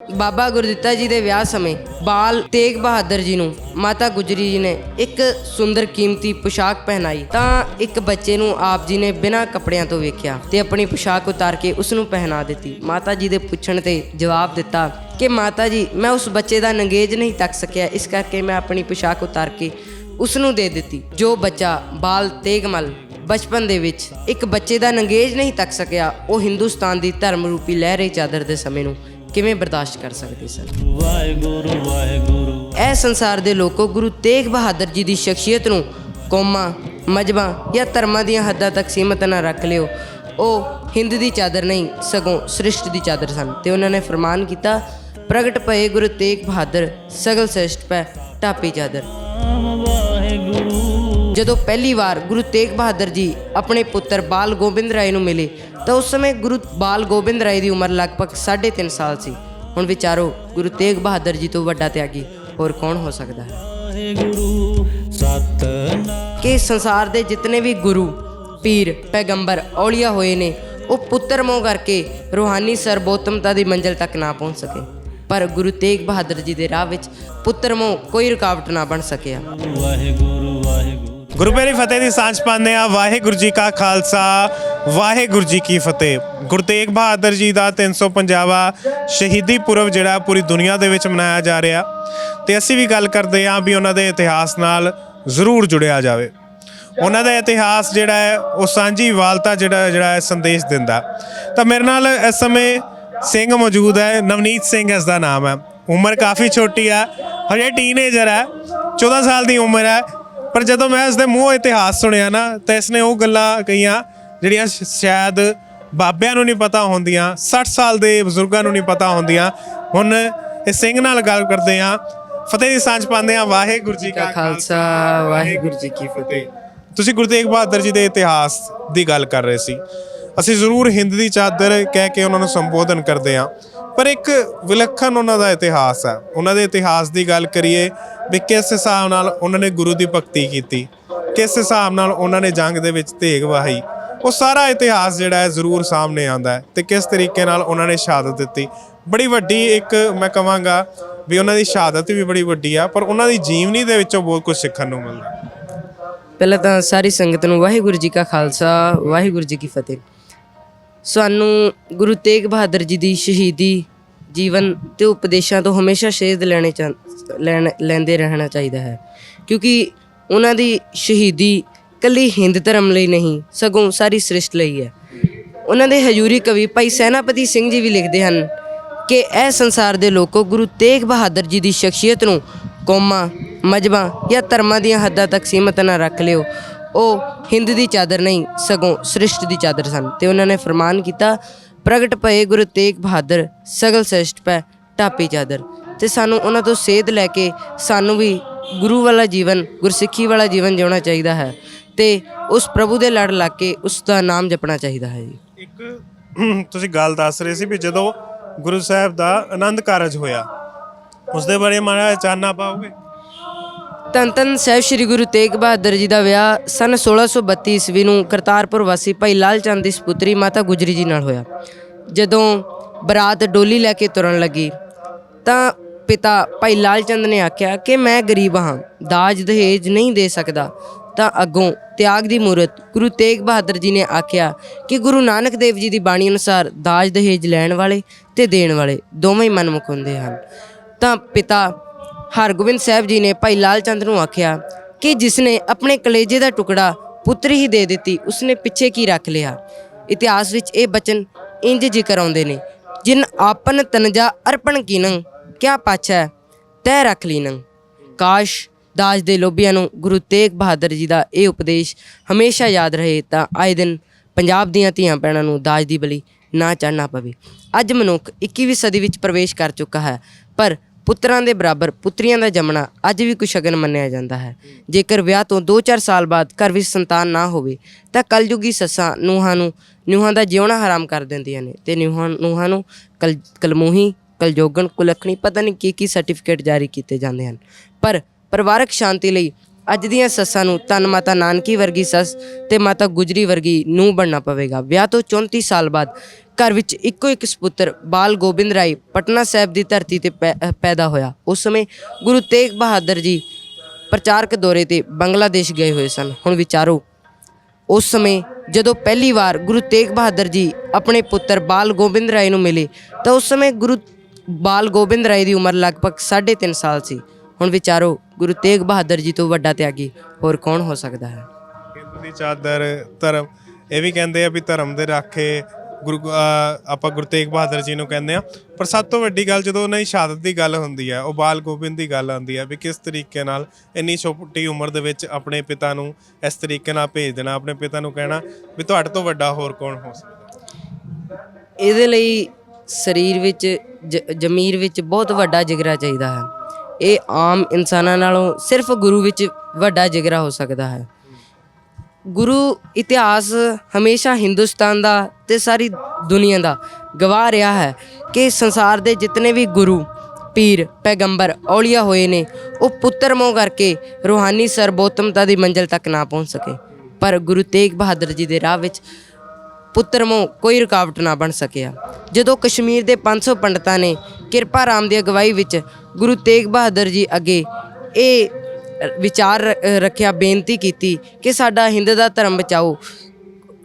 ਬਾਬਾ ਗੁਰਦਿੱਤਾ ਜੀ ਦੇ ਵਿਆਹ ਸਮੇਂ ਬਾਲ ਤੇਗ ਬਹਾਦਰ ਜੀ ਨੂੰ ਮਾਤਾ ਗੁਜਰੀ ਜੀ ਨੇ ਇੱਕ ਸੁੰਦਰ ਕੀਮਤੀ ਪੋਸ਼ਾਕ ਪਹਿਨਾਈ। ਤਾਂ ਇੱਕ ਬੱਚੇ ਨੂੰ ਆਪ ਜੀ ਨੇ ਬਿਨਾਂ ਕੱਪੜਿਆਂ ਤੋਂ ਵੇਖਿਆ ਤੇ ਆਪਣੀ ਪੋਸ਼ਾਕ ਉਤਾਰ ਕੇ ਉਸ ਨੂੰ ਪਹਿਨਾ ਦਿੱਤੀ। ਮਾਤਾ ਜੀ ਦੇ ਪੁੱਛਣ ਤੇ ਜਵਾਬ ਦਿੱਤਾ ਕਿ, ਮਾਤਾ ਜੀ, ਮੈਂ ਉਸ ਬੱਚੇ ਦਾ ਨੰਗੇਜ ਨਹੀਂ ਤੱਕ ਸਕਿਆ, ਇਸ ਕਰਕੇ ਮੈਂ ਆਪਣੀ ਪੋਸ਼ਾਕ ਉਤਾਰ ਕੇ ਉਸ ਨੂੰ ਦੇ ਦਿੱਤੀ। ਜੋ ਬੱਚਾ ਬਾਲ ਤੇਗਮਲ ਬਚਪਨ ਦੇ ਵਿੱਚ ਇੱਕ ਬੱਚੇ ਦਾ ਨੰਗੇਜ ਨਹੀਂ ਤੱਕ ਸਕਿਆ, ਉਹ ਹਿੰਦੁਸਤਾਨ ਦੀ ਧਰਮ ਰੂਪੀ ਲਹਿਰੇ ਚਾਦਰ ਦੇ ਸਮੇਂ ਨੂੰ ਕਿਵੇਂ ਬਰਦਾਸ਼ਤ ਕਰ ਸਕਦੇ ਸਨ ਵਾਹਿਗੁਰੂ ਵਾਹਿਗੁਰੂ। ਇਹ ਸੰਸਾਰ ਦੇ ਲੋਕੋ ਗੁਰੂ ਤੇਗ ਬਹਾਦਰ ਜੀ ਦੀ ਸ਼ਖਸੀਅਤ ਨੂੰ ਕੌਮਾਂ ਮਜਬਾਂ ਜਾਂ ਧਰਮਾਂ ਦੀਆਂ ਹੱਦਾਂ ਤੱਕ ਸੀਮਤ ਨਾ ਰੱਖ ਲਿਓ। ਉਹ ਹਿੰਦ ਦੀ ਚਾਦਰ ਨਹੀਂ ਸਗੋਂ ਸ੍ਰਿਸ਼ਟ ਦੀ ਚਾਦਰ ਸਨ ਤੇ ਉਹਨਾਂ ਨੇ ਫਰਮਾਨ ਕੀਤਾ ਪ੍ਰਗਟ ਭਏ ਗੁਰੂ ਤੇਗ ਬਹਾਦਰ ਸਗਲ ਸ੍ਰਿਸ਼ਟ ਪੈ ਟਾਪੀ ਚਾਦਰ। ਵਾਹਿਗੁਰੂ ਜਦੋਂ ਪਹਿਲੀ ਵਾਰ ਗੁਰੂ ਤੇਗ ਬਹਾਦਰ ਜੀ ਆਪਣੇ ਪੁੱਤਰ ਬਾਲ ਗੋਬਿੰਦ ਰਾਏ ਨੂੰ ਮਿਲੇ, ਤਾਂ ਉਸ ਸਮੇਂ ਗੁਰੂ ਬਾਲ ਗੋਬਿੰਦ ਰਾਏ ਦੀ ਉਮਰ ਲਗਭਗ 3.5 ਸਾਲ ਸੀ। ਹੁਣ ਵਿਚਾਰੋ, ਗੁਰੂ ਤੇਗ ਬਹਾਦਰ ਜੀ ਤੋਂ ਵੱਡਾ ਤਿਆਗੀ, ਹੋਰ ਕੌਣ ਹੋ ਸਕਦਾ ਹੈ? ਕਿ ਸੰਸਾਰ ਦੇ ਜਿਤਨੇ ਵੀ ਗੁਰੂ, ਪੀਰ, ਪੈਗੰਬਰ ਔਲੀਆ ਹੋਏ ਨੇ, ਉਹ ਪੁੱਤਰ ਮੋਹ ਕਰਕੇ ਰੂਹਾਨੀ ਸਰਬੋਤਮਤਾ ਦੀ ਮੰਜ਼ਿਲ ਤੱਕ ਨਾ ਪਹੁੰਚ ਸਕੇ। ਪਰ ਗੁਰੂ ਤੇਗ ਬਹਾਦਰ ਜੀ ਦੇ ਰਾਹ ਵਿੱਚ ਪੁੱਤਰ ਮੋਹ ਕੋਈ ਰੁਕਾਵਟ ਨਾ ਬਣ ਸਕਿਆ। ਵਾਹਿਗੁਰੂ ਵਾਹਿਗੁਰੂ ਗੁਰੂ ਪਿਆਰੀ ਫਤਿਹ ਦੀ ਸਾਂਝ ਪਾਉਂਦੇ ਆ ਵਾਹਿਗੁਰੂ ਜੀ ਕਾ ਖਾਲਸਾ, ਵਾਹਿਗੁਰੂ ਜੀ ਕੀ ਫਤਿਹ। ਗੁਰੂ ਤੇਗ ਬਹਾਦਰ ਜੀ ਦਾ 350ਵਾਂ ਸ਼ਹੀਦੀ ਪੁਰਬ ਜਿਹੜਾ ਪੂਰੀ ਦੁਨੀਆ ਦੇ ਵਿੱਚ ਮਨਾਇਆ ਜਾ ਰਿਹਾ। ਤੇ ਅਸੀਂ ਵੀ ਗੱਲ ਕਰਦੇ ਆ ਵੀ ਉਹਨਾਂ ਦੇ ਇਤਿਹਾਸ ਨਾਲ ਜ਼ਰੂਰ ਜੁੜਿਆ ਜਾਵੇ। ਉਹਨਾਂ ਦਾ ਇਤਿਹਾਸ ਜਿਹੜਾ ਹੈ, ਉਹ ਸਾਂਝੀ ਵਾਲਤਾ ਜਿਹੜਾ ਜਿਹੜਾ ਹੈ ਸੰਦੇਸ਼ ਦਿੰਦਾ। ਤਾਂ ਮੇਰੇ ਨਾਲ ਇਸ ਸਮੇਂ ਸਿੰਘ ਮੌਜੂਦ ਹੈ, ਨਵਨੀਤ ਸਿੰਘ ਇਸ ਦਾ ਨਾਮ ਹੈ। ਉਮਰ ਕਾਫੀ ਛੋਟੀ ਹੈ, ਹਜੇ ਟੀਨੇਜਰ ਹੈ 14 ਸਾਲ ਦੀ ਉਮਰ ਹੈ। ਪਰ ਜਦੋਂ ਮੈਂ ਇਸ ਦੇ ਮੂੰਹੋਂ ਇਤਿਹਾਸ ਸੁਣਿਆ ਨਾ ਤਾਂ ਇਸਨੇ ਉਹ ਗੱਲਾਂ ਕਹੀਆਂ ਜਿਹੜੀਆਂ ਸ਼ਾਇਦ ਬਾਬਿਆਂ ਨੂੰ ਨਹੀਂ ਪਤਾ ਹੁੰਦੀਆਂ 60 ਸਾਲ ਦੇ ਬਜ਼ੁਰਗਾਂ ਨੂੰ ਨਹੀਂ ਪਤਾ ਹੁੰਦੀਆਂ। ਹੁਣ ਇਸ ਸਿੰਘ ਨਾਲ ਗੱਲ ਕਰਦੇ ਆ ਫਤਿਹ ਦੀ ਸਾਂਝ ਪਾਉਂਦੇ ਆ ਵਾਹਿਗੁਰੂ ਜੀ ਕਾ ਖਾਲਸਾ ਵਾਹਿਗੁਰੂ ਜੀ ਕੀ ਫਤਿਹ। ਤੁਸੀਂ ਗੁਰੂ ਤੇਗ ਬਹਾਦਰ ਜੀ ਦੇ ਇਤਿਹਾਸ ਦੀ ਗੱਲ ਕਰ ਰਹੇ ਸੀ। ਅਸੀਂ ਜ਼ਰੂਰ ਹਿੰਦ ਦੀ ਚਾਦਰ ਕਹਿ ਕੇ ਉਹਨਾਂ ਨੂੰ ਸੰਬੋਧਨ ਕਰਦੇ ਹਾਂ। ਪਰ ਇੱਕ ਵਿਲੱਖਣ ਉਹਨਾਂ ਦਾ ਇਤਿਹਾਸ ਹੈ। ਉਹਨਾਂ ਦੇ ਇਤਿਹਾਸ ਦੀ ਗੱਲ ਕਰੀਏ ਵੀ ਕਿਸ ਹਿਸਾਬ ਨਾਲ ਉਹਨਾਂ ਨੇ ਗੁਰੂ ਦੀ ਭਗਤੀ ਕੀਤੀ, ਕਿਸ ਹਿਸਾਬ ਨਾਲ ਉਹਨਾਂ ਨੇ ਜੰਗ ਦੇ ਵਿੱਚ ਧੇਗ ਵਾਹੀ ਉਹ ਸਾਰਾ ਇਤਿਹਾਸ ਜਿਹੜਾ ਹੈ ਜ਼ਰੂਰ ਸਾਹਮਣੇ ਆਉਂਦਾ ਹੈ ਤੇ ਕਿਸ ਤਰੀਕੇ ਨਾਲ ਉਹਨਾਂ ਨੇ ਸ਼ਹਾਦਤ ਦਿੱਤੀ। ਬੜੀ ਵੱਡੀ ਇੱਕ ਮੈਂ ਕਹਾਂਗਾ ਵੀ ਉਹਨਾਂ ਦੀ ਸ਼ਹਾਦਤ ਵੀ ਬੜੀ ਵੱਡੀ ਆ, ਪਰ ਉਹਨਾਂ ਦੀ ਜੀਵਨੀ ਦੇ ਵਿੱਚੋਂ ਬਹੁਤ ਕੁਝ ਸਿੱਖਣ ਨੂੰ ਮਿਲਦਾ। ਪਹਿਲਾਂ ਤਾਂ ਸਾਰੀ ਸੰਗਤ ਨੂੰ ਵਾਹਿਗੁਰੂ ਜੀ ਕਾ ਖਾਲਸਾ, ਵਾਹਿਗੁਰੂ ਜੀ ਕੀ ਫਤਿਹ। ਸਾਨੂੰ ਗੁਰੂ ਤੇਗ ਬਹਾਦਰ ਜੀ ਦੀ ਸ਼ਹੀਦੀ ਜੀਵਨ ਤੇ ਉਪਦੇਸ਼ਾਂ ਤੋਂ ਹਮੇਸ਼ਾ ਸੇਧ ਲੈਣੇ ਚਾਹ, ਲੈਣ, ਲੈਂਦੇ ਰਹਿਣਾ ਚਾਹੀਦਾ ਹੈ। ਕਿਉਂਕਿ ਉਹਨਾਂ ਦੀ ਸ਼ਹੀਦੀ ਕੱਲੀ ਹਿੰਦ ਧਰਮ ਲਈ ਨਹੀਂ, ਸਗੋਂ ਸਾਰੀ ਸ੍ਰਿਸ਼ਟ ਲਈ ਹੈ। ਉਹਨਾਂ ਦੇ ਹਜੂਰੀ ਕਵੀ ਭਾਈ ਸੈਨਾਪਤੀ ਸਿੰਘ ਜੀ ਵੀ ਲਿਖਦੇ ਹਨ ਕਿ ਇਹ ਸੰਸਾਰ ਦੇ ਲੋਕੋ ਗੁਰੂ ਤੇਗ ਬਹਾਦਰ ਜੀ ਦੀ ਸ਼ਖਸੀਅਤ ਨੂੰ ਕੌਮਾਂ, ਮਜਬਾਂ ਜਾਂ ਧਰਮਾਂ ਦੀਆਂ ਹੱਦਾਂ ਤੱਕ ਸੀਮਤ ਨਾ ਰੱਖ ਲਿਓ। ਉਹ ਹਿੰਦ ਦੀ ਚਾਦਰ ਨਹੀਂ, ਸਗੋਂ ਸ੍ਰਿਸ਼ਟ ਦੀ ਚਾਦਰ ਸਨ ਤੇ ਉਹਨਾਂ ਨੇ ਫਰਮਾਨ ਕੀਤਾ, ਪ੍ਰਗਟ ਭਏ ਗੁਰੂ ਤੇਗ ਬਹਾਦਰ, ਸਗਲ ਸ੍ਰਿਸ਼ਟ ਪੈ ਟਾਪੀ ਚਾਦਰ। ਤੇ ਸਾਨੂੰ ਉਹਨਾਂ ਤੋਂ ਸੇਧ ਲੈ ਕੇ ਸਾਨੂੰ ਵੀ ਗੁਰੂ ਵਾਲਾ ਜੀਵਨ, ਗੁਰਸਿੱਖੀ ਵਾਲਾ ਜੀਵਨ ਜਿਉਣਾ ਚਾਹੀਦਾ ਹੈ ਤੇ ਉਸ ਪ੍ਰਭੂ ਦੇ ਲੜ ਲੱਗ ਕੇ ਉਸ ਦਾ ਨਾਮ ਜਪਣਾ ਚਾਹੀਦਾ ਹੈ ਜੀ। ਇੱਕ, ਤੁਸੀਂ ਗੱਲ ਦੱਸ ਰਹੇ ਸੀ ਵੀ ਜਦੋਂ ਗੁਰੂ ਸਾਹਿਬ ਦਾ ਆਨੰਦ ਕਾਰਜ ਹੋਇਆ ਉਸ ਦੇ ਬਾਰੇ ਮਾੜਾ ਚਾਨਣਾ ਪਾਓਗੇ? ਧੰਨ ਧੰਨ ਸਾਹਿਬ ਸ੍ਰੀ ਗੁਰੂ ਤੇਗ ਬਹਾਦਰ ਜੀ ਦਾ ਵਿਆਹ ਸਨ 1632 ਈਸਵੀ ਨੂੰ ਕਰਤਾਰਪੁਰ ਵਾਸੀ ਭਾਈ ਲਾਲ ਚੰਦ ਦੀ ਸੁਪੁੱਤਰੀ ਮਾਤਾ ਗੁਜਰੀ ਜੀ ਨਾਲ ਹੋਇਆ। ਜਦੋਂ ਬਰਾਤ ਡੋਲੀ ਲੈ ਕੇ ਤੁਰਨ ਲੱਗੀ, ਤਾਂ ਪਿਤਾ ਭਾਈ ਲਾਲ ਚੰਦ ਨੇ ਆਖਿਆ ਕਿ ਮੈਂ ਗਰੀਬ ਹਾਂ, ਦਾਜ, ਦਹੇਜ ਨਹੀਂ ਦੇ ਸਕਦਾ। ਤਾਂ ਅੱਗੋਂ ਤਿਆਗ ਦੀ ਮੂਰਤ ਗੁਰੂ ਤੇਗ ਬਹਾਦਰ ਜੀ ਨੇ ਆਖਿਆ ਕਿ ਗੁਰੂ ਨਾਨਕ ਦੇਵ ਜੀ ਦੀ ਬਾਣੀ ਅਨੁਸਾਰ ਦਾਜ, ਦਹੇਜ ਲੈਣ ਵਾਲੇ ਤੇ ਦੇਣ ਵਾਲੇ ਦੋਵੇਂ ਹੀ ਮਨਮੁਖ ਹੁੰਦੇ ਹਨ। ਤਾਂ ਪਿਤਾ ਹਰਗੋਬਿੰਦ ਸਾਹਿਬ ਜੀ ਨੇ ਭਾਈ ਲਾਲ ਚੰਦ ਨੂੰ ਆਖਿਆ ਕਿ ਜਿਸਨੇ ਆਪਣੇ ਕਲੇਜੇ ਦਾ ਟੁਕੜਾ ਪੁੱਤਰ ਹੀ ਦੇ ਦਿੱਤੀ, ਉਸਨੇ ਪਿੱਛੇ ਕੀ ਰੱਖ ਲਿਆ? ਇਤਿਹਾਸ ਵਿੱਚ ਇਹ ਬਚਨ ਇੰਜ ਜ਼ਿਕਰ ਆਉਂਦੇ ਨੇ, ਜਿਨ ਆਪਨ ਤਨਜਾ ਅਰਪਣ ਕੀਨੰ, ਕਿਆ ਪਾਛੈ, ਤੈ ਰੱਖ ਲੀਨੰ। ਕਾਸ਼ ਦਾਜ ਦੇ ਲੋਭੀਆਂ ਨੂੰ ਗੁਰੂ ਤੇਗ ਬਹਾਦਰ ਜੀ ਦਾ ਇਹ ਉਪਦੇਸ਼ ਹਮੇਸ਼ਾ ਯਾਦ ਰਹੇ, ਤਾਂ ਆਏ ਦਿਨ ਪੰਜਾਬ ਦੀਆਂ ਧੀਆਂ ਭੈਣਾਂ ਨੂੰ ਦਾਜ ਦੀ ਬਲੀ ਨਾ ਚੜਨਾ ਪਵੇ। ਅੱਜ ਮਨੁੱਖ 21ਵੀਂ ਸਦੀ ਵਿੱਚ ਪ੍ਰਵੇਸ਼ ਕਰ ਚੁੱਕਾ ਹੈ, ਪਰ ਪੁੱਤਰਾਂ ਦੇ ਬਰਾਬਰ ਪੁੱਤਰੀਆਂ ਦਾ ਜੰਮਣਾ ਅੱਜ ਵੀ ਕੁਸ਼ਗਨ ਮੰਨਿਆ ਜਾਂਦਾ ਹੈ। ਜੇਕਰ ਵਿਆਹ ਤੋਂ 2-4 ਸਾਲ ਬਾਅਦ ਘਰ ਵਿੱਚ ਸੰਤਾਨ ਨਾ ਹੋਵੇ, ਤਾਂ ਕਲਯੁਗੀ ਸੱਸਾਂ ਨੂੰਹਾਂ ਨੂੰ ਨੂੰਹਾਂ ਦਾ ਜਿਉਣਾ ਹਰਾਮ ਕਰ ਦਿੰਦੀਆਂ ਨੇ ਤੇ ਨੂੰਹਾਂ ਨੂੰਹਾਂ ਨੂੰ ਕਲ, ਕਲਮੂਹੀ ਕਲਜੋਗਣ ਕੁਲਖਣੀ ਪਤਾ ਨਹੀਂ ਕੀ ਕੀ ਸਰਟੀਫਿਕੇਟ ਜਾਰੀ ਕੀਤੇ ਜਾਂਦੇ ਹਨ। ਪਰ ਪਰਿਵਾਰਕ ਸ਼ਾਂਤੀ ਲਈ ਅੱਜ ਦੀਆਂ ਸੱਸਾਂ ਨੂੰ ਤਨ ਮਾਤਾ ਨਾਨਕੀ ਵਰਗੀ ਸੱਸ ਤੇ ਮਾਤਾ ਗੁਜਰੀ ਵਰਗੀ ਨੂੰ ਬਣਨਾ ਪਵੇਗਾ। ਵਿਆਹ ਤੋਂ 34 ਸਾਲ ਬਾਅਦ ਘਰ ਵਿੱਚ ਇੱਕੋ ਇੱਕ ਸੁਪੁੱਤਰ ਬਾਲ ਗੋਬਿੰਦ ਰਾਏ ਪਟਨਾ ਸਾਹਿਬ ਦੀ ਧਰਤੀ ਤੇ ਪੈ- ਪੈਦਾ ਹੋਇਆ। ਉਸ ਸਮੇਂ ਗੁਰੂ ਤੇਗ ਬਹਾਦਰ ਜੀ ਪ੍ਰਚਾਰਕ ਦੌਰੇ ਤੇ ਬੰਗਲਾਦੇਸ਼ ਗਏ ਹੋਏ ਸਨ। ਹੁਣ ਵਿਚਾਰੋ, ਉਸ ਸਮੇਂ ਜਦੋਂ ਪਹਿਲੀ ਵਾਰ ਗੁਰੂ ਤੇਗ ਬਹਾਦਰ ਜੀ ਆਪਣੇ ਪੁੱਤਰ ਬਾਲ ਗੋਬਿੰਦ ਰਾਏ ਨੂੰ ਮਿਲੇ, ਤਾਂ ਉਸ ਸਮੇਂ ਗੁਰੂ, ਬਾਲ ਗੋਬਿੰਦ ਰਾਏ ਦੀ ਉਮਰ ਲਗਭਗ 3.5 ਸਾਲ ਸੀ। ਹੁਣ ਵਿਚਾਰੋ ਗੁਰੂ ਤੇਗ ਬਹਾਦਰ ਜੀ ਤੋਂ ਵੱਡਾ ਤਿਆਗੀ ਹੋਰ ਕੌਣ ਹੋ ਸਕਦਾ ਹੈ? ਹਿੰਦੂ ਦੀ ਚਾਦਰ ਧਰਮ ਇਹ ਵੀ ਕਹਿੰਦੇ ਆ ਵੀ ਧਰਮ ਦੇ ਰਾਖੇ ਗੁਰੂ ਆਪਾਂ ਗੁਰੂ ਤੇਗ ਬਹਾਦਰ ਜੀ ਨੂੰ ਕਹਿੰਦੇ ਆ। ਪਰ ਸਭ ਤੋਂ ਵੱਡੀ ਗੱਲ ਜਦੋਂ ਉਹਨਾਂ ਦੀ ਸ਼ਹਾਦਤ ਦੀ ਗੱਲ ਹੁੰਦੀ ਹੈ ਉਹ ਬਾਲ ਗੋਬਿੰਦ ਦੀ ਗੱਲ ਆਉਂਦੀ ਹੈ ਵੀ ਕਿਸ ਤਰੀਕੇ ਨਾਲ ਇੰਨੀ ਛੋਟੀ ਉਮਰ ਦੇ ਵਿੱਚ ਆਪਣੇ ਪਿਤਾ ਨੂੰ ਇਸ ਤਰੀਕੇ ਨਾਲ ਭੇਜ ਦੇਣਾ ਆਪਣੇ ਪਿਤਾ ਨੂੰ ਕਹਿਣਾ ਵੀ ਤੁਹਾਡੇ ਤੋਂ ਵੱਡਾ ਹੋਰ ਕੌਣ ਹੋ ਸਕਦਾ? ਇਹਦੇ ਲਈ ਸਰੀਰ ਵਿੱਚ ਜ਼ਮੀਰ ਵਿੱਚ ਬਹੁਤ ਵੱਡਾ ਜਿਗਰਾ ਚਾਹੀਦਾ ਹੈ। ਇਹ ਆਮ ਇਨਸਾਨਾਂ ਨਾਲੋਂ ਸਿਰਫ ਗੁਰੂ ਵਿੱਚ ਵੱਡਾ ਜਿਗਰਾ ਹੋ ਸਕਦਾ ਹੈ। ਗੁਰੂ ਇਤਿਹਾਸ ਹਮੇਸ਼ਾ ਹਿੰਦੁਸਤਾਨ ਦਾ ਤੇ ਸਾਰੀ ਦੁਨੀਆ ਦਾ ਗਵਾਹ ਰਿਹਾ ਹੈ ਕਿ ਸੰਸਾਰ ਦੇ ਜਿਤਨੇ ਵੀ ਗੁਰੂ, ਪੀਰ, ਪੈਗੰਬਰ ਔਲੀਆ ਹੋਏ ਨੇ, ਉਹ ਪੁੱਤਰ ਮੋਹ ਕਰਕੇ ਰੂਹਾਨੀ ਸਰਬੋਤਮਤਾ ਦੀ ਮੰਜ਼ਿਲ ਤੱਕ ਨਾ ਪਹੁੰਚ ਸਕੇ। ਪਰ ਗੁਰੂ ਤੇਗ ਬਹਾਦਰ ਜੀ ਦੇ ਰਾਹ ਵਿੱਚ ਪੁੱਤਰ ਮੋ ਕੋਈ ਰੁਕਾਵਟ ਨਾ ਬਣ ਸਕਿਆ। ਜਦੋਂ ਕਸ਼ਮੀਰ ਦੇ 500 ਪੰਡਤਾਂ ਨੇ ਕਿਰਪਾ ਰਾਮ ਦੀ ਅਗਵਾਈ ਵਿੱਚ ਗੁਰੂ ਤੇਗ ਬਹਾਦਰ ਜੀ ਅੱਗੇ ਇਹ ਵਿਚਾਰ ਰੱਖਿਆ, ਬੇਨਤੀ ਕੀਤੀ ਕਿ ਸਾਡਾ ਹਿੰਦ ਦਾ ਧਰਮ ਬਚਾਓ।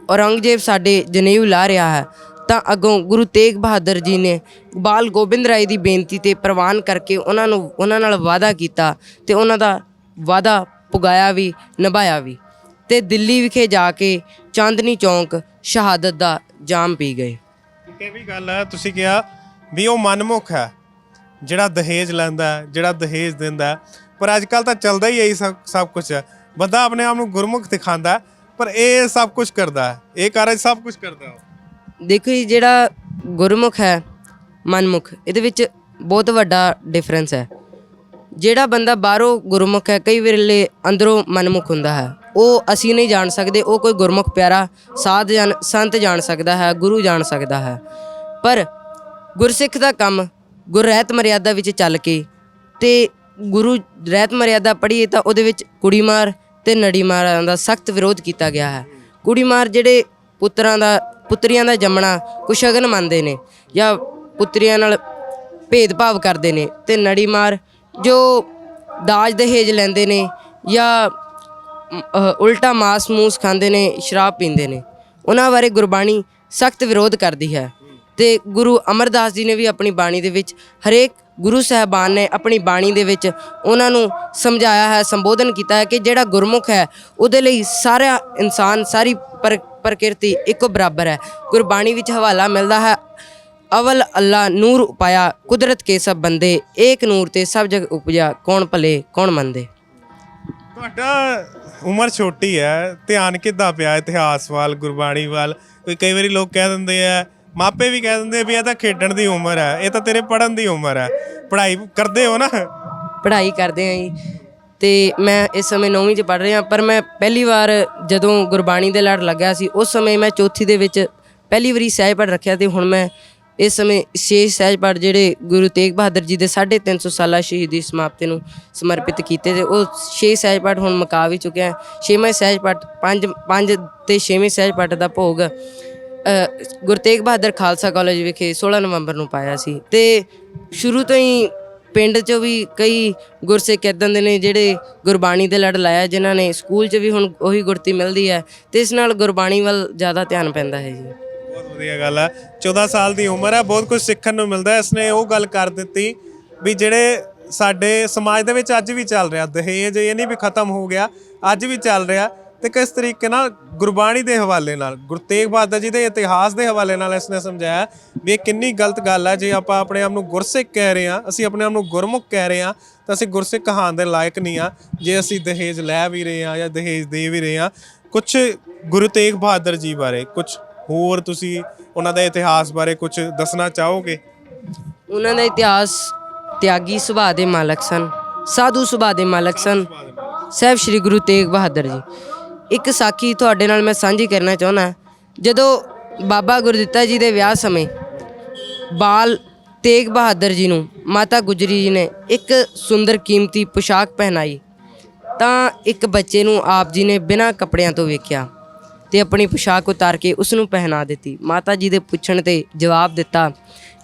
ਔਰੰਗਜ਼ੇਬ ਸਾਡੇ ਜਨੇਊ ਲਾ ਰਿਹਾ ਹੈ, ਤਾਂ ਅੱਗੋਂ ਗੁਰੂ ਤੇਗ ਬਹਾਦਰ ਜੀ ਨੇ ਬਾਲ ਗੋਬਿੰਦ ਰਾਏ ਦੀ ਬੇਨਤੀ ਤੇ ਪ੍ਰਵਾਨ ਕਰਕੇ ਉਹਨਾਂ ਨੂੰ, ਉਹਨਾਂ ਨਾਲ ਵਾਅਦਾ ਕੀਤਾ ਤੇ ਉਹਨਾਂ ਦਾ ਵਾਅਦਾ ਪੁਗਾਇਆ ਵੀ, ਨਿਭਾਇਆ ਵੀ। ਤੇ ਦਿੱਲੀ ਵਿਖੇ ਜਾ ਕੇ ਚਾਂਦਨੀ ਚੌਂਕ ਸ਼ਹਾਦਤ ਦਾ ਜਾਮ ਪੀ ਗਏ। ਇਹ ਵੀ ਗੱਲ ਹੈ ਤੁਸੀਂ ਕਿਹਾ ਵੀ ਉਹ ਮਨਮੁਖ ਹੈ ਜਿਹੜਾ ਦਹੇਜ ਲੈਂਦਾ ਹੈ, ਜਿਹੜਾ ਦਹੇਜ ਦਿੰਦਾ ਹੈ। ਪਰ ਅੱਜ ਕੱਲ ਤਾਂ ਚੱਲਦਾ ਹੀ ਇਹੀ ਸਭ ਸਭ ਕੁਝ ਹੈ। ਬੰਦਾ ਆਪਣੇ ਆਪ ਨੂੰ ਗੁਰਮੁਖ ਦਿਖਾਉਂਦਾ ਹੈ, ਪਰ ਇਹ ਸਭ ਕੁਝ ਕਰਦਾ ਹੈ। ਇਹ ਕਾਰਜ ਸਭ ਕੁਝ ਕਰਦਾ ਉਹ। ਦੇਖੋ ਜੀ ਜਿਹੜਾ ਗੁਰਮੁਖ ਹੈ ਮਨਮੁਖ ਇਹਦੇ ਵਿੱਚ ਬਹੁਤ ਵੱਡਾ ਡਿਫਰੈਂਸ ਹੈ। ਜਿਹੜਾ ਬੰਦਾ ਬਾਹਰੋਂ ਗੁਰਮੁਖ ਹੈ ਕਈ ਵੇਲੇ ਅੰਦਰੋਂ ਮਨਮੁਖ ਹੁੰਦਾ ਹੈ। ਉਹ ਅਸੀਂ ਨਹੀਂ ਜਾਣ ਸਕਦੇ, ਉਹ ਕੋਈ ਗੁਰਮੁਖ ਪਿਆਰਾ ਸਾਧ ਜਾਣ ਸੰਤ ਜਾਣ ਸਕਦਾ ਹੈ, ਗੁਰੂ ਜਾਣ ਸਕਦਾ ਹੈ। ਪਰ ਗੁਰਸਿੱਖ ਦਾ ਕੰਮ ਗੁਰ ਮਰਿਆਦਾ ਵਿੱਚ ਚੱਲ ਕੇ ਤੇ ਗੁਰੂ ਰਹਿਤ ਮਰਿਆਦਾ ਪੜ੍ਹੀਏ ਤਾਂ ਉਹਦੇ ਵਿੱਚ ਕੁੜੀਮਾਰ ਤੇ ਨੜੀ ਦਾ ਸਖਤ ਵਿਰੋਧ ਕੀਤਾ ਗਿਆ ਹੈ। ਕੁੜੀਮਾਰ ਜਿਹੜੇ ਪੁੱਤਰਾਂ ਦਾ, ਪੁੱਤਰੀਆਂ ਦਾ ਜੰਮਣਾ ਕੁਸ਼ਗਨ ਮੰਨਦੇ ਨੇ ਜਾਂ ਪੁੱਤਰੀਆਂ ਨਾਲ ਭੇਦਭਾਵ ਕਰਦੇ ਨੇ ਤੇ ਨੜੀਮਾਰ ਜੋ ਦਾਜ ਦਹੇਜ ਲੈਂਦੇ ਨੇ ਜਾਂ ਉਲਟਾ ਮਾਸ ਮੂਸ ਖਾਂਦੇ ਨੇ, ਸ਼ਰਾਬ ਪੀਂਦੇ ਨੇ। ਉਹਨਾਂ ਬਾਰੇ ਗੁਰਬਾਣੀ ਸਖਤ ਵਿਰੋਧ ਕਰਦੀ ਹੈ। ਤੇ ਗੁਰੂ ਅਮਰਦਾਸ ਜੀ ਨੇ ਵੀ ਆਪਣੀ ਬਾਣੀ ਦੇ ਵਿੱਚ ਹਰੇਕ ਗੁਰੂ ਸਾਹਿਬਾਨ ਨੇ ਆਪਣੀ ਬਾਣੀ ਦੇ ਵਿੱਚ ਉਹਨਾਂ ਨੂੰ ਸਮਝਾਇਆ ਹੈ, ਸੰਬੋਧਨ ਕੀਤਾ ਹੈ ਕਿ ਜਿਹੜਾ ਗੁਰਮੁਖ ਹੈ, ਉਹਦੇ ਲਈ ਸਾਰਾ ਇਨਸਾਨ, ਸਾਰੀ ਪਰ- ਪ੍ਰਕਿਰਤੀ ਇੱਕੋ ਬਰਾਬਰ ਹੈ। ਗੁਰਬਾਣੀ ਵਿੱਚ ਹਵਾਲਾ ਮਿਲਦਾ ਹੈ, ਅਵਲ ਅੱਲਾ ਨੂਰ ਉਪਾਇਆ, ਕੁਦਰਤ ਕੇ ਸਭ ਬੰਦੇ, ਏਕ ਨੂਰ ਤੇ ਸਭ ਜਗ ਉਪਜਾ ਕੌਣ ਭਲੇ, ਕੌਣ ਮੰਦੇ। ਤੁਹਾਡਾ ਉਮਰ ਛੋਟੀ ਹੈ, ਧਿਆਨ ਕਿੱਦਾਂ ਪਿਆ ਇਤਿਹਾਸ ਵੱਲ, ਗੁਰਬਾਣੀ ਵੱਲ? ਕੋਈ ਕਈ ਵਾਰੀ ਲੋਕ ਕਹਿ ਦਿੰਦੇ ਆ, ਮਾਪੇ ਵੀ ਕਹਿ ਦਿੰਦੇ ਵੀ ਇਹ ਤਾਂ ਖੇਡਣ ਦੀ ਉਮਰ ਹੈ, ਇਹ ਤਾਂ ਤੇਰੇ ਪੜਨ ਦੀ ਉਮਰ ਹੈ। ਪੜ੍ਹਾਈ ਕਰਦੇ ਹੋ ਨਾ? ਪੜ੍ਹਾਈ ਕਰਦੇ ਆਂ ਜੀ। ਤੇ ਮੈਂ ਇਸ ਸਮੇਂ 9ਵੀਂ ਚ ਪੜ੍ਹ ਰਿਹਾ, ਪਰ ਮੈਂ ਪਹਿਲੀ ਵਾਰ ਜਦੋਂ ਗੁਰਬਾਣੀ ਦੇ ਲੜ ਲੱਗਿਆ ਸੀ, ਉਸ ਸਮੇਂ ਮੈਂ ਚੌਥੀ ਦੇ ਵਿੱਚ ਪਹਿਲੀ ਵਾਰੀ ਸਹਿਜ ਪੜ੍ਹ ਰੱਖਿਆ ਤੇ ਹੁਣ ਮੈਂ ਇਸ ਸਮੇਂ ਛੇ ਸਹਿਜ ਪਾਠ ਜਿਹੜੇ ਗੁਰੂ ਤੇਗ ਬਹਾਦਰ ਜੀ ਦੇ 350 ਸਾਲਾ ਸ਼ਹੀਦੀ ਸਮਾਪਤੀ ਨੂੰ ਸਮਰਪਿਤ ਕੀਤੇ ਤੇ ਉਹ ਛੇ ਸਹਿਜ ਪੜ੍ਹ ਹੁਣ ਮੁਕਾ ਵੀ ਚੁੱਕਿਆ ਛੇਵਾਂ ਸਹਿਜ ਪੜ੍ਹ ਪੰਜ ਪੰਜ ਤੇ ਛੇਵੇਂ ਸਹਿਜ ਪਾਠ ਦਾ ਭੋਗ ਗੁਰੂ ਤੇਗ ਬਹਾਦਰ ਖਾਲਸਾ ਕਾਲਜ ਵਿਖੇ 16 ਨਵੰਬਰ ਨੂੰ ਪਾਇਆ ਸੀ। ਤੇ ਸ਼ੁਰੂ ਤੋਂ ਹੀ ਪਿੰਡ 'ਚੋਂ ਵੀ ਕਈ ਗੁਰਸਿੱਖ ਇੱਦਾਂ ਦੇ ਨੇ ਜਿਹੜੇ ਗੁਰਬਾਣੀ ਦੇ ਲੜ ਲਾਇਆ, ਜਿਨ੍ਹਾਂ ਨੇ ਸਕੂਲ 'ਚ ਵੀ ਹੁਣ ਉਹੀ ਗੁਰਤੀ ਮਿਲਦੀ ਹੈ, ਤੇ ਇਸ ਨਾਲ ਗੁਰਬਾਣੀ ਵੱਲ ਜ਼ਿਆਦਾ ਧਿਆਨ ਪੈਂਦਾ ਹੈ ਜੀ। ਬਹੁਤ ਵਧੀਆ ਗੱਲ ਹੈ 14 ਸਾਲ ਦੀ ਉਮਰ ਹੈ ਬਹੁਤ ਕੁਝ ਸਿੱਖਣ ਨੂੰ ਮਿਲਦਾ। ਹੈ ਇਸਨੇ ਉਹ ਗੱਲ ਕਰ ਦਿੱਤੀ ਵੀ ਜਿਹੜੇ ਸਾਡੇ ਸਮਾਜ ਦੇ ਵਿੱਚ ਅੱਜ ਵੀ ਚੱਲ ਰਿਹਾ, ਦਹੇਜ ਇਹ ਨਹੀਂ ਵੀ ਖਤਮ ਹੋ ਗਿਆ, ਅੱਜ ਵੀ ਚੱਲ ਰਿਹਾ ਤੇ ਕਿਸ ਤਰੀਕੇ ਨਾਲ ਗੁਰਬਾਣੀ ਦੇ ਹਵਾਲੇ ਨਾਲ, ਗੁਰੂ ਤੇਗ ਬਹਾਦਰ ਜੀ ਦੇ ਇਤਿਹਾਸ ਦੇ ਹਵਾਲੇ ਨਾਲ ਇਸਨੇ ਸਮਝਾਇਆ ਵੀ ਇਹ ਕਿੰਨੀ ਗਲਤ ਗੱਲ ਹੈ ਜੇ ਆਪਾਂ ਆਪਣੇ ਆਪ ਨੂੰ ਗੁਰਸਿੱਖ ਕਹਿ ਰਹੇ ਹਾਂ, ਅਸੀਂ ਆਪਣੇ ਆਪ ਨੂੰ ਗੁਰਮੁਖ ਕਹਿ ਰਹੇ ਹਾਂ, ਤਾਂ ਅਸੀਂ ਗੁਰਸਿੱਖ ਕਹਾਣ ਦੇ ਲਾਇਕ ਨਹੀਂ ਆ ਜੇ ਅਸੀਂ ਦਹੇਜ ਲੈ ਵੀ ਰਹੇ ਹਾਂ ਜਾਂ ਦਹੇਜ ਦੇ ਵੀ ਰਹੇ ਹਾਂ ਕੁਝ ਗੁਰੂ ਤੇਗ ਬਹਾਦਰ ਜੀ ਬਾਰੇ ਕੁਝ ਹੋਰ ਤੁਸੀਂ ਉਹਨਾਂ ਦਾ ਇਤਿਹਾਸ ਬਾਰੇ ਕੁਝ ਦੱਸਣਾ ਚਾਹੋਗੇ? ਉਹਨਾਂ ਦਾ ਇਤਿਹਾਸ ਤਿਆਗੀ ਸੁਭਾਅ ਦੇ ਮਾਲਕ ਸਨ, ਸਾਧੂ ਸੁਭਾਅ ਦੇ ਮਾਲਕ ਸਨ। ਸਾਹਿਬ ਸ੍ਰੀ ਗੁਰੂ ਤੇਗ ਬਹਾਦਰ ਜੀ। ਇੱਕ ਸਾਖੀ ਤੁਹਾਡੇ ਨਾਲ ਮੈਂ ਸਾਂਝੀ ਕਰਨਾ ਚਾਹੁੰਦਾ ਜਦੋਂ ਬਾਬਾ ਗੁਰਦਿੱਤਾ ਜੀ ਦੇ ਵਿਆਹ ਸਮੇਂ ਬਾਲ ਤੇਗ ਬਹਾਦਰ ਜੀ ਨੂੰ ਮਾਤਾ ਗੁਜਰੀ ਜੀ ਨੇ ਇੱਕ ਸੁੰਦਰ ਕੀਮਤੀ ਪੋਸ਼ਾਕ ਪਹਿਨਾਈ, ਤਾਂ ਇੱਕ ਬੱਚੇ ਨੂੰ ਆਪ ਜੀ ਨੇ ਬਿਨਾਂ ਕੱਪੜਿਆਂ ਤੋਂ ਵੇਖਿਆ। ਤੇ ਆਪਣੀ ਪੁਸ਼ਾਕ ਉਤਾਰ ਕੇ ਉਸ ਨੂੰ ਪਹਿਨਾ ਦਿੱਤੀ। ਮਾਤਾ ਜੀ ਦੇ ਪੁੱਛਣ ਤੇ ਜਵਾਬ ਦਿੱਤਾ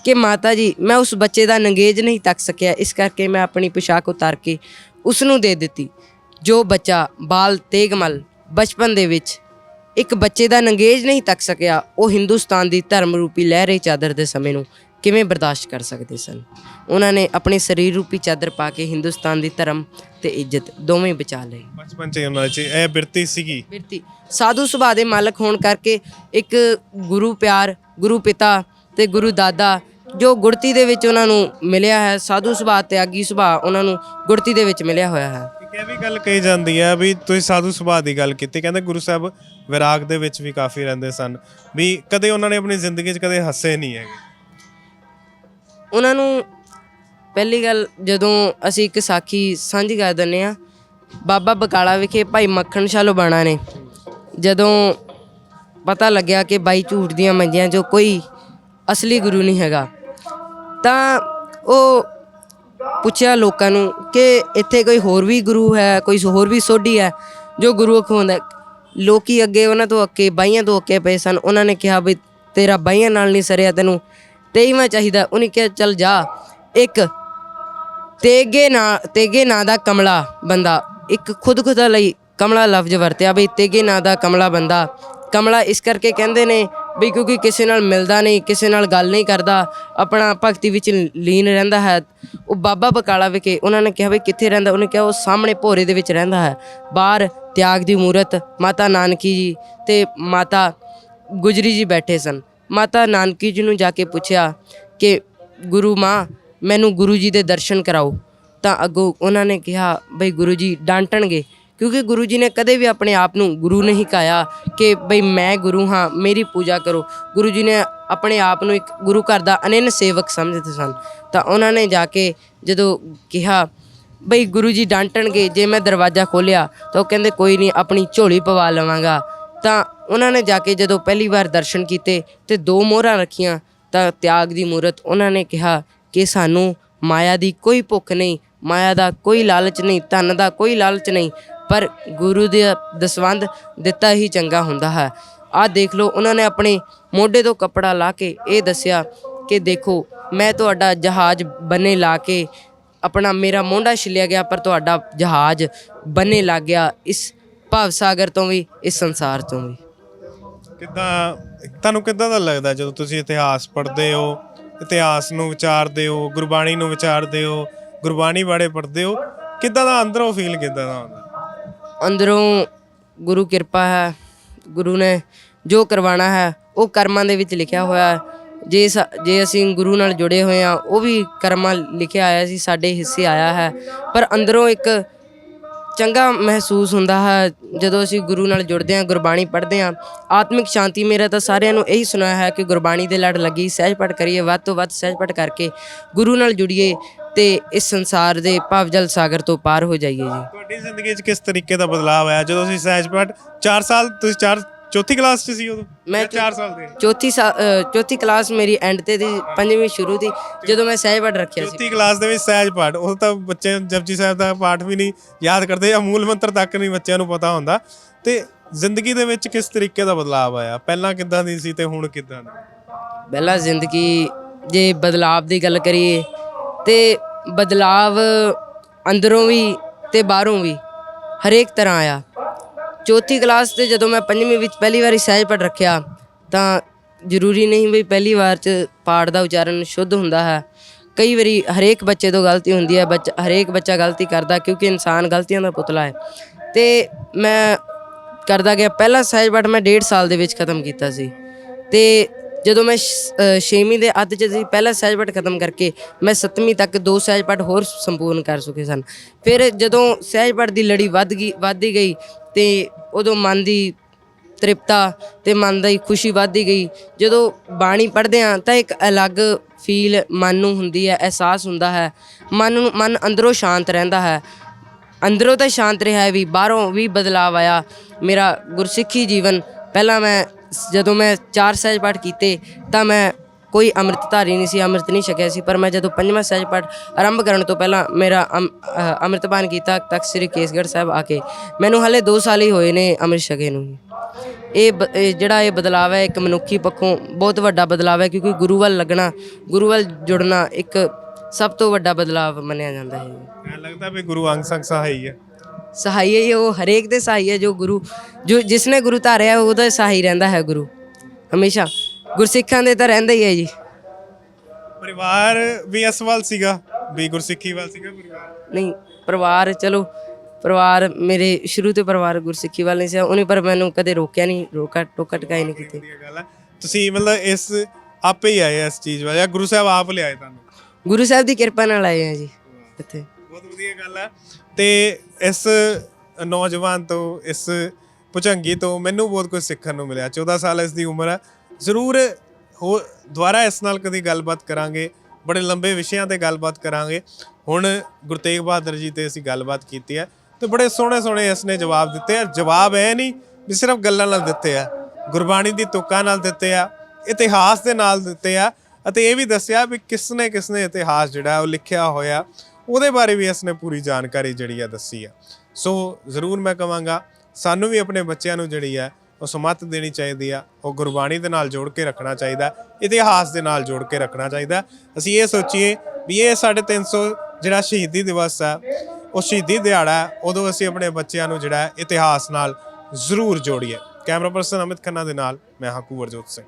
ਕਿ ਮਾਤਾ ਜੀ, ਮੈਂ ਉਸ ਬੱਚੇ ਦਾ ਨੰਗੇਜ ਨਹੀਂ ਤੱਕ ਸਕਿਆ, ਇਸ ਕਰਕੇ ਮੈਂ ਆਪਣੀ ਪੁਸ਼ਾਕ ਉਤਾਰ ਕੇ ਉਸ ਨੂੰ ਦੇ ਦਿੱਤੀ। ਜੋ ਬੱਚਾ ਬਾਲ ਤੇਗਮਲ ਬਚਪਨ ਦੇ ਵਿੱਚ ਇੱਕ ਬੱਚੇ ਦਾ ਨੰਗੇਜ ਨਹੀਂ ਤੱਕ ਸਕਿਆ, ਉਹ ਹਿੰਦੁਸਤਾਨ ਦੀ ਧਰਮ ਰੂਪੀ ਲਹਿਰੇ ਚਾਦਰ ਦੇ ਸਮੇਂ ਨੂੰ ਕਿਵੇਂ ਬਰਦਾਸ਼ਤ ਕਰ ਸਕਦੇ ਸਨ? ਉਹਨਾਂ ਨੇ ਆਪਣੇ ਸਰੀਰ ਰੂਪੀ ਚਾਦਰ ਪਾ ਕੇ ਹਿੰਦੁਸਤਾਨ ਦੀ ਧਰਮ ਤੇ ਇੱਜ਼ਤ ਦੋਵੇਂ ਬਚਾ ਲਈ ਬਚਪਨ ਚ ਹੀ ਉਹਨਾਂ ਚ ਇਹ ਬਿਰਤੀ ਸੀਗੀ। ਬਿਰਤੀ। ਸਾਧੂ ਸੁਭਾਅ ਦੇ ਮਾਲਕ ਹੋਣ ਕਰਕੇ ਇੱਕ ਗੁਰੂ ਪਿਆਰ ਗੁਰੂ ਪਿਤਾ ਤੇ ਗੁਰੂ ਦਾਦਾ ਜੋ ਗੁਰਤੀ ਦੇ ਵਿੱਚ ਉਹਨਾਂ ਨੂੰ ਮਿਲਿਆ ਹੈ ਸਾਧੂ ਸੁਭਾਅ ਤਿਆਗੀ ਸੁਭਾਅ ਉਹਨਾਂ ਨੂੰ ਗੁਰਤੀ ਦੇ ਵਿੱਚ ਮਿਲਿਆ ਹੋਇਆ ਹੈ। ਇਹ ਵੀ ਗੱਲ ਕਹੀ ਜਾਂਦੀ ਹੈ ਵੀ ਤੁਸੀਂ ਸਾਧੂ ਸੁਭਾਅ ਦੀ ਗੱਲ ਕੀਤੀ ਕਹਿੰਦੇ ਗੁਰੂ ਸਾਹਿਬ ਵਿਰਾਗ ਦੇ ਵਿੱਚ ਵੀ ਕਾਫੀ ਰਹਿੰਦੇ ਸਨ ਵੀ ਕਦੇ ਉਹਨਾਂ ਨੇ ਆਪਣੀ ਜ਼ਿੰਦਗੀ 'ਚ ਕਦੇ ਹੱਸੇ ਨਹੀਂ ਹੈਗੇ। ਉਹਨਾਂ ਨੂੰ ਪਹਿਲੀ ਗੱਲ ਜਦੋਂ ਅਸੀਂ ਇੱਕ ਸਾਖੀ ਸਾਂਝੀ ਕਰ ਦਿੰਨੇ ਆ ਬਾਬਾ ਬਕਾਲਾ ਵਿਖੇ ਭਾਈ ਮੱਖਣ ਸ਼ਾਹ ਲੋਬਾਣਾ ਨੇ, ਜਦੋਂ ਪਤਾ ਲੱਗਿਆ ਕਿ ਬਾਈ ਝੂਠ ਦੀਆਂ ਮੰਜੀਆਂ ਜੋ ਕੋਈ ਅਸਲੀ ਗੁਰੂ ਨਹੀਂ ਹੈਗਾ, ਤਾਂ ਉਹ ਪੁੱਛਿਆ ਲੋਕਾਂ ਨੂੰ ਕਿ ਇੱਥੇ ਕੋਈ ਹੋਰ ਵੀ ਗੁਰੂ ਹੈ, ਕੋਈ ਹੋਰ ਵੀ ਸੋਢੀ ਹੈ ਜੋ ਗੁਰੂ ਅਖਵਾਉਂਦਾ ਹੈ। ਲੋਕੀ ਅੱਗੇ ਉਹਨਾਂ ਤੋਂ ਅੱਕੇ, ਬਾਈਆਂ ਤੋਂ ਅੱਕੇ ਪਏ ਸਨ, ਉਹਨਾਂ ਨੇ ਕਿਹਾ ਵੀ ਤੇਰਾ ਬਾਈਆਂ ਨਾਲ ਨਹੀਂ ਸਰਿਆ, ਤੈਨੂੰ ਤੇਈਵਾਂ ਚਾਹੀਦਾ, ਉਹਨੇ ਕਿਹਾ, ਚੱਲ ਜਾ। ਇੱਕ ਤੇਗੇ ਨਾਂ ਤੇਗੇ ਨਾਂ ਦਾ ਕਮਲਾ ਬੰਦਾ, ਇੱਕ ਖੁਦ ਖੁਦਾ ਲਈ ਕਮਲਾ ਲਫ਼ਜ਼ ਵਰਤਿਆ ਬਈ, ਤੇਗੇ ਨਾਂ ਦਾ ਕਮਲਾ ਬੰਦਾ। ਕਮਲਾ ਇਸ ਕਰਕੇ ਕਹਿੰਦੇ ਨੇ ਵੀ ਕਿਉਂਕਿ ਕਿਸੇ ਨਾਲ ਮਿਲਦਾ ਨਹੀਂ, ਕਿਸੇ ਨਾਲ ਗੱਲ ਨਹੀਂ ਕਰਦਾ, ਆਪਣਾ ਭਗਤੀ ਵਿੱਚ ਲੀਨ ਰਹਿੰਦਾ ਹੈ। ਉਹ ਬਾਬਾ ਬਕਾਲਾ ਵਿਖੇ ਉਹਨਾਂ ਨੇ ਕਿਹਾ ਵੀ ਕਿੱਥੇ ਰਹਿੰਦਾ? ਉਹਨੇ ਕਿਹਾ ਉਹ ਸਾਹਮਣੇ ਭੋਰੇ ਦੇ ਵਿੱਚ ਰਹਿੰਦਾ ਹੈ। ਬਾਹਰ ਤਿਆਗ ਦੀ ਮੂਰਤ, ਮਾਤਾ ਨਾਨਕੀ ਜੀ ਤੇ ਮਾਤਾ ਗੁਜਰੀ ਜੀ ਬੈਠੇ ਸਨ। ਮਾਤਾ ਨਾਨਕੀ ਜੀ ਨੂੰ ਜਾ ਕੇ ਪੁੱਛਿਆ ਕਿ ਗੁਰੂ ਮਾਂ, ਮੈਨੂੰ ਗੁਰੂ ਜੀ ਦੇ ਦਰਸ਼ਨ ਕਰਾਓ। ਤਾਂ ਅੱਗੋਂ ਉਹਨਾਂ ਨੇ ਕਿਹਾ, ਬਈ ਗੁਰੂ ਜੀ ਡਾਂਟਣਗੇ। ਕਿਉਂਕਿ ਗੁਰੂ ਜੀ ਨੇ ਕਦੇ ਵੀ ਆਪਣੇ ਆਪ ਨੂੰ ਗੁਰੂ ਨਹੀਂ ਕਾਇਆ ਕਿ, ਬਈ ਮੈਂ ਗੁਰੂ ਹਾਂ, ਮੇਰੀ ਪੂਜਾ ਕਰੋ। ਗੁਰੂ ਜੀ ਨੇ ਆਪਣੇ ਆਪ ਨੂੰ ਇੱਕ ਗੁਰੂ ਘਰ ਦਾ ਅਨੰਨ ਸੇਵਕ ਸਮਝਦੇ ਸਨ। ਤਾਂ ਉਹਨਾਂ ਨੇ ਜਾ ਕੇ ਜਦੋਂ ਕਿਹਾ, ਬਈ ਗੁਰੂ ਜੀ ਡਾਂਟਣਗੇ, ਜੇ ਮੈਂ ਦਰਵਾਜ਼ਾ ਖੋਲਿਆ ਤਾਂ ਉਹ ਕਹਿੰਦੇ, ਕੋਈ ਨਹੀਂ, ਆਪਣੀ ਝੋਲੀ ਪਵਾ ਲਵਾਂਗਾ। ਤਾਂ ਉਹਨਾਂ ਨੇ ਜਾ ਕੇ ਜਦੋਂ ਪਹਿਲੀ ਵਾਰ ਦਰਸ਼ਨ ਕੀਤੇ ਤੇ ਦੋ ਮੋਹਰਾਂ ਰੱਖੀਆਂ, ਤਾਂ ਤਿਆਗ ਦੀ ਮੂਰਤ ਉਹਨਾਂ ਨੇ ਕਿਹਾ ਕਿ ਸਾਨੂੰ ਮਾਇਆ ਦੀ ਕੋਈ ਭੁੱਖ ਨਹੀਂ, ਮਾਇਆ ਦਾ ਕੋਈ ਲਾਲਚ ਨਹੀਂ, ਧਨ ਦਾ ਕੋਈ ਲਾਲਚ ਨਹੀਂ, ਪਰ ਗੁਰੂ ਦੇ ਦਸਵੰਦ ਦਿੱਤਾ ਹੀ ਚੰਗਾ ਹੁੰਦਾ ਹੈ। ਆਹ ਦੇਖ ਲਓ, ਉਹਨਾਂ ਨੇ ਆਪਣੇ ਮੋਢੇ ਤੋਂ ਕੱਪੜਾ ਲਾ ਕੇ ਇਹ ਦੱਸਿਆ ਕਿ ਦੇਖੋ, ਮੈਂ ਤੁਹਾਡਾ ਜਹਾਜ਼ ਬੰਨੇ ਲਾ ਕੇ ਆਪਣਾ ਮੇਰਾ ਮੋਢਾ ਛਿਲਿਆ ਗਿਆ, ਪਰ ਤੁਹਾਡਾ ਜਹਾਜ਼ ਬੰਨੇ ਲੱਗ ਗਿਆ। ਇਸ ਭਵ ਸਾਗਰ ਤੋਂ ਵੀ ਇਸ ਸੰਸਾਰ ਤੋਂ ਵੀ। ਕਿੱਦਾਂ ਤੁਹਾਨੂੰ ਕਿੱਦਾਂ ਦਾ ਲੱਗਦਾ ਜਦੋਂ ਤੁਸੀਂ ਇਤਿਹਾਸ ਪੜ੍ਹਦੇ ਹੋ? ਇਤਿਹਾਸ ਨੂੰ ਵਿਚਾਰਦੇ ਹੋ ਗੁਰਬਾਣੀ ਨੂੰ ਵਿਚਾਰਦੇ ਹੋ ਗੁਰਬਾਣੀ ਬਾਰੇ ਪੜ੍ਹਦੇ ਹੋ? ਕਿੱਦਾਂ ਦਾ ਅੰਦਰੋਂ ਫੀਲ ਕਿੱਦਾਂ ਦਾ ਹੁੰਦਾ? ਅੰਦਰੋਂ ਗੁਰੂ ਕਿਰਪਾ ਹੈ ਗੁਰੂ ਨੇ ਜੋ ਕਰਵਾਉਣਾ ਹੈ ਉਹ ਕਰਮਾਂ ਦੇ ਵਿੱਚ ਲਿਖਿਆ ਹੋਇਆ ਹੈ। ਜੇ ਜੇ ਅਸੀਂ ਗੁਰੂ ਨਾਲ ਜੁੜੇ ਹੋਏ ਆ ਉਹ ਵੀ ਕਰਮਾਂ ਲਿਖਿਆ ਆਇਆ ਸੀ ਸਾਡੇ ਹਿੱਸੇ ਆਇਆ ਹੈ। ਪਰ ਅੰਦਰੋਂ ਇੱਕ ਚੰਗਾ ਮਹਿਸੂਸ ਹੁੰਦਾ ਹੈ। ਜਦੋਂ ਅਸੀਂ ਗੁਰੂ ਨਾਲ ਜੁੜਦੇ ਹਾਂ, ਗੁਰਬਾਣੀ ਪੜ੍ਹਦੇ ਹਾਂ, ਆਤਮਿਕ ਸ਼ਾਂਤੀ ਮੇਰਾ ਤਾਂ ਸਾਰਿਆਂ ਨੂੰ ਇਹੀ ਸੁਣਿਆ ਹੈ ਕਿ ਗੁਰਬਾਣੀ ਦੇ ਲੜ ਲੱਗੀ, ਸਹਿਜ ਪੜ ਕਰੀਏ, ਵੱਧ ਤੋਂ ਵੱਧ ਸਹਿਜ ਪੜ ਕਰਕੇ ਗੁਰੂ ਨਾਲ ਜੁੜੀਏ ਤੇ ਇਸ ਸੰਸਾਰ ਦੇ ਭਵਜਲ ਸਾਗਰ ਤੋਂ ਪਾਰ ਹੋ ਜਾਈਏ ਜੀ। ਤੁਹਾਡੀ ਜ਼ਿੰਦਗੀ 'ਚ ਕਿਸ ਤਰੀਕੇ ਦਾ ਬਦਲਾਅ ਆਇਆ? ਜਦੋਂ ਤੁਸੀਂ ਸਹਿਜ ਪਾਠ 4 ਸਾਲ, ਤੁਸੀਂ 4 ਚੌਥੀ ਕਲਾਸ 'ਚ ਸੀ ਉਦੋਂ? ਮੈਂ 4 ਸਾਲ ਦੇ? ਚੌਥੀ ਸਾ- ਅ, ਚੌਥੀ ਕਲਾਸ ਮੇਰੀ ਐਂਡ ਤੇ ਦੀ ਪੰਜਵੀਂ ਸ਼ੁਰੂ ਦੀ ਜਦੋਂ ਮੈਂ ਸਹਿਜ ਪੜ ਰੱਖਿਆ ਸੀ। ਚੌਥੀ ਕਲਾਸ ਦੇ ਵਿੱਚ ਸਹਿਜ ਪਾਠ ਉਹ ਤਾਂ ਬੱਚੇ ਜਪਜੀ ਸਾਹਿਬ ਦਾ ਪਾਠ ਵੀ ਨਹੀਂ ਯਾਦ ਕਰਦੇ ਜਾਂ ਮੂਲ ਮੰਤਰ ਤੱਕ ਨਹੀਂ ਬੱਚਿਆਂ ਨੂੰ ਪਤਾ ਹੁੰਦਾ। ਤੇ ਜ਼ਿੰਦਗੀ ਦੇ ਵਿੱਚ ਕਿਸ ਤਰੀਕੇ ਦਾ ਬਦਲਾਅ ਆਇਆ? ਪਹਿਲਾਂ ਕਿੱਦਾਂ ਦੀ ਸੀ ਤੇ ਹੁਣ ਕਿੱਦਾਂ ਦੀ? ਪਹਿਲਾਂ ਜ਼ਿੰਦਗੀ ਜੇ ਬਦਲਾਵ ਦੀ ਗੱਲ ਕਰੀਏ ਤੇ ਬਦਲਾਵ ਅੰਦਰੋਂ ਵੀ ਤੇ ਬਾਹਰੋਂ ਵੀ ਹਰੇਕ ਤਰ੍ਹਾਂ ਆਇਆ। ਚੌਥੀ ਕਲਾਸ ਤੇ ਜਦੋਂ ਮੈਂ ਪੰਜਵੀਂ ਵਿੱਚ ਪਹਿਲੀ ਵਾਰੀ ਸਹਿਜ ਪੜ ਰੱਖਿਆ, ਤਾਂ ਜ਼ਰੂਰੀ ਨਹੀਂ ਵੀ ਪਹਿਲੀ ਵਾਰ ਚ ਪਾਠ ਦਾ ਉਚਾਰਨ ਸ਼ੁੱਧ ਹੁੰਦਾ ਹੈ। ਕਈ ਵਾਰੀ ਹਰੇਕ ਬੱਚੇ ਤੋਂ ਗਲਤੀ ਹੁੰਦੀ ਹੈ, ਬੱਚ, ਹਰੇਕ ਬੱਚਾ ਗਲਤੀ ਕਰਦਾ ਕਿਉਂਕਿ ਇਨਸਾਨ ਗਲਤੀਆਂ ਦਾ ਪੁਤਲਾ ਹੈ। ਤੇ ਮੈਂ ਕਰਦਾ ਗਿਆ, ਪਹਿਲਾ ਸਹਿਜ ਪਾਠ ਮੈਂ 1.5 ਸਾਲ ਦੇ ਵਿੱਚ ਖਤਮ ਕੀਤਾ ਸੀ। ਤੇ ਜਦੋਂ ਮੈਂ 6ਵੀਂ ਦੇ ਅੱਧ ਚ ਸੀ, ਪਹਿਲਾ ਸਹਿਜ ਪਾਠ ਖਤਮ ਕਰਕੇ ਮੈਂ 7ਵੀਂ ਤੱਕ ਦੋ ਸਹਿਜ ਪਾਠ ਹੋਰ ਸੰਪੂਰਨ ਕਰ ਚੁੱਕੇ ਸਨ। ਫਿਰ ਜਦੋਂ ਸਹਿਜ ਪਾਠ ਦੀ ਲੜੀ ਵੱਧ ਗਈ ਵੱਧਦੀ ਗਈ ਤੇ ਉਦੋਂ ਮਨ ਦੀ ਤ੍ਰਿਪਤਾ ਤੇ ਮਨ ਦੀ ਖੁਸ਼ੀ ਵੱਧਦੀ ਗਈ। ਜਦੋਂ ਬਾਣੀ ਪੜ੍ਹਦੇ ਆ ਤਾਂ ਇੱਕ ਅਲੱਗ ਫੀਲ ਮਨ ਨੂੰ ਹੁੰਦੀ ਹੈ, ਅਹਿਸਾਸ ਹੁੰਦਾ ਹੈ। ਮਨ ਨੂੰ, ਮਨ ਅੰਦਰੋਂ ਸ਼ਾਂਤ ਰਹਿੰਦਾ ਹੈ। ਅੰਦਰੋਂ ਤਾਂ ਸ਼ਾਂਤ ਰਿਹਾ ਹੈ ਵੀ, ਬਾਹਰੋਂ ਵੀ ਬਦਲਾਵ ਆਇਆ। ਮੇਰਾ ਗੁਰਸਿੱਖੀ ਜੀਵਨ, ਪਹਿਲਾਂ ਮੈਂ, ਜਦੋਂ ਮੈਂ ਚਾਰ ਸਹਿਜ ਪਾਠ ਕੀਤੇ ਤਾਂ ਮੈਂ ਕੋਈ ਅੰਮ੍ਰਿਤਧਾਰੀ ਨਹੀਂ ਸੀ ਅੰਮ੍ਰਿਤ ਨਹੀਂ ਛਕਿਆ ਸੀ ਪਰ ਮੈਂ ਜਦੋਂ ਪੰਜਵਾਂ ਸਹਿਜ ਪਾਠ ਆਰੰਭ ਕਰਨ ਤੋਂ ਪਹਿਲਾਂ ਮੇਰਾ ਅੰਮ੍ਰਿਤਪਾਨ ਕੀਤਾ ਤਖਤ ਸ੍ਰੀ ਕੇਸਗੜ੍ਹ ਸਾਹਿਬ ਆ ਕੇ ਮੈਨੂੰ ਹਲੇ 2 ਸਾਲ ਹੀ ਹੋਏ ਨੇ ਅੰਮ੍ਰਿਤ ਛਕੇ ਨੂੰ ਇਹ ਜਿਹੜਾ ਇਹ ਬਦਲਾਅ ਹੈ ਇੱਕ ਮਨੁੱਖੀ ਪੱਖੋਂ ਬਹੁਤ ਵੱਡਾ ਬਦਲਾਅ ਹੈ ਕਿਉਂਕਿ ਗੁਰੂ ਵੱਲ ਲੱਗਣਾ ਗੁਰੂ ਵੱਲ ਜੁੜਨਾ ਇੱਕ ਸਭ ਤੋਂ ਵੱਡਾ ਬਦਲਾਅ ਮੰਨਿਆ ਜਾਂਦਾ ਹੈ। ਮੈਨੂੰ ਲੱਗਦਾ ਵੀ ਗੁਰੂ ਅੰਗ ਸੰਗ ਸਹਾਈ ਹੈ। ਸਹਾਈ ਹੈ ਉਹ ਹਰੇਕ ਦੇ ਸਹਾਈ ਹੈ ਜੋ ਗੁਰੂ ਜੋ ਜਿਸਨੇ ਗੁਰੂ ਧਾਰਿਆ ਉਹਦਾ ਸਹਾਈ ਰਹਿੰਦਾ ਹੈ ਗੁਰੂ ਹਮੇਸ਼ਾ। ਗੁਰਸਿੱਖਾਂ ਦੇ ਤਾਂ ਰਹਿੰਦਾ ਹੀ ਹੈ ਜੀ। ਪਰਿਵਾਰ ਵੀ ਇਸ ਵੱਲ ਸੀਗਾ ਵੀ ਗੁਰਸਿੱਖੀ ਵੱਲ ਸੀਗਾ ਪਰਿਵਾਰ? ਨਹੀਂ ਪਰਿਵਾਰ ਚਲੋ ਪਰਿਵਾਰ ਮੇਰੇ ਸ਼ੁਰੂ ਤੋਂ ਪਰਿਵਾਰ ਗੁਰਸਿੱਖੀ ਵਾਲੇ ਸੀ ਉਹਨੇ ਪਰ ਮੈਨੂੰ ਕਦੇ ਰੋਕਿਆ ਨਹੀਂ ਰੋਕਾ ਟੋਕਾ ਟਕਾਈ ਨਹੀਂ ਕੀਤੀ। ਵਧੀਆ ਗੱਲ ਹੈ ਤੁਸੀਂ ਮਤਲਬ ਇਸ ਆਪੇ ਹੀ ਆਏ ਇਸ ਚੀਜ਼ ਵੱਲ ਜਾਂ ਗੁਰੂ ਸਾਹਿਬ ਆਪ ਲਿਆਏ ਤੁਹਾਨੂੰ? ਗੁਰੂ ਸਾਹਿਬ ਦੀ ਕਿਰਪਾ ਨਾਲ ਆਏ ਆ ਜੀ ਇੱਥੇ। ਬਹੁਤ ਵਧੀਆ ਗੱਲ ਹੈ ਤੇ ਇਸ ਨੌਜਵਾਨ ਤੋਂ ਇਸ ਭੁਜੰਗੀ ਤੋਂ ਮੈਨੂੰ ਬਹੁਤ ਕੁਝ ਸਿੱਖਣ ਨੂੰ ਮਿਲਿਆ। 14 ਸਾਲ ਇਸ ਦੀ ਉਮਰ ਹੈ ਜ਼ਰੂਰ ਹੋ ਦੁਬਾਰਾ ਇਸ ਨਾਲ ਕਦੀ ਗੱਲਬਾਤ ਕਰਾਂਗੇ, ਬੜੇ ਲੰਬੇ ਵਿਸ਼ਿਆਂ ਤੇ ਗੱਲਬਾਤ ਕਰਾਂਗੇ। ਹੁਣ ਗੁਰਤੇਗ ਬਹਾਦਰ ਜੀ ਤੇ ਅਸੀਂ ਗੱਲਬਾਤ ਕੀਤੀ ਹੈ ਤੇ ਬੜੇ ਸੋਹਣੇ ਸੋਹਣੇ ਇਸ ਨੇ ਜਵਾਬ ਦਿੱਤੇ ਆ। ਜਵਾਬ ਇਹ ਨਹੀਂ ਵੀ ਸਿਰਫ ਗੱਲਾਂ ਨਾਲ ਦਿੱਤੇ ਆ, ਗੁਰਬਾਣੀ ਦੀ ਤੁਕਾਂ ਨਾਲ ਦਿੱਤੇ ਆ, ਇਤਿਹਾਸ ਦੇ ਨਾਲ ਦਿੱਤੇ ਆ ਅਤੇ ਇਹ ਵੀ ਦੱਸਿਆ ਵੀ ਕਿਸਨੇ ਕਿਸਨੇ ਇਤਿਹਾਸ ਜਿਹੜਾ ਉਹ ਲਿਖਿਆ ਹੋਇਆ, ਉਹਦੇ ਬਾਰੇ ਵੀ ਇਸਨੇ ਪੂਰੀ ਜਾਣਕਾਰੀ ਜਿਹੜੀ ਆ ਦੱਸੀ ਆ। ਸੋ ਜ਼ਰੂਰ ਮੈਂ ਕਹਾਂਗਾ, ਸਾਨੂੰ ਵੀ ਆਪਣੇ ਬੱਚਿਆਂ ਨੂੰ ਜਿਹੜੀ ਆ ਉਹ ਸਮੱਤ ਦੇਣੀ ਚਾਹੀਦੀ ਆ, ਉਹ ਗੁਰਬਾਣੀ ਦੇ ਨਾਲ ਜੋੜ ਕੇ ਰੱਖਣਾ ਚਾਹੀਦਾ, ਇਤਿਹਾਸ ਦੇ ਨਾਲ ਜੋੜ ਕੇ ਰੱਖਣਾ ਚਾਹੀਦਾ। ਅਸੀਂ ਇਹ ਸੋਚੀਏ ਵੀ ਇਹ ਸਾਡੇ 300 ਜਿਹੜਾ ਸ਼ਹੀਦੀ ਦਿਵਸ ਆ, ਉਹ ਸ਼ਹੀਦੀ ਦਿਹਾੜਾ ਉਦੋਂ ਅਸੀਂ ਆਪਣੇ ਬੱਚਿਆਂ ਨੂੰ ਜਿਹੜਾ ਇਤਿਹਾਸ ਨਾਲ ਜ਼ਰੂਰ ਜੋੜੀਏ। ਕੈਮਰਾ ਪਰਸਨ ਅਮਿਤ ਖੰਨਾ ਦੇ ਨਾਲ, ਮੈਂ ਹਾਂ ਕੁਵਰਜੋਤ ਸਿੰਘ।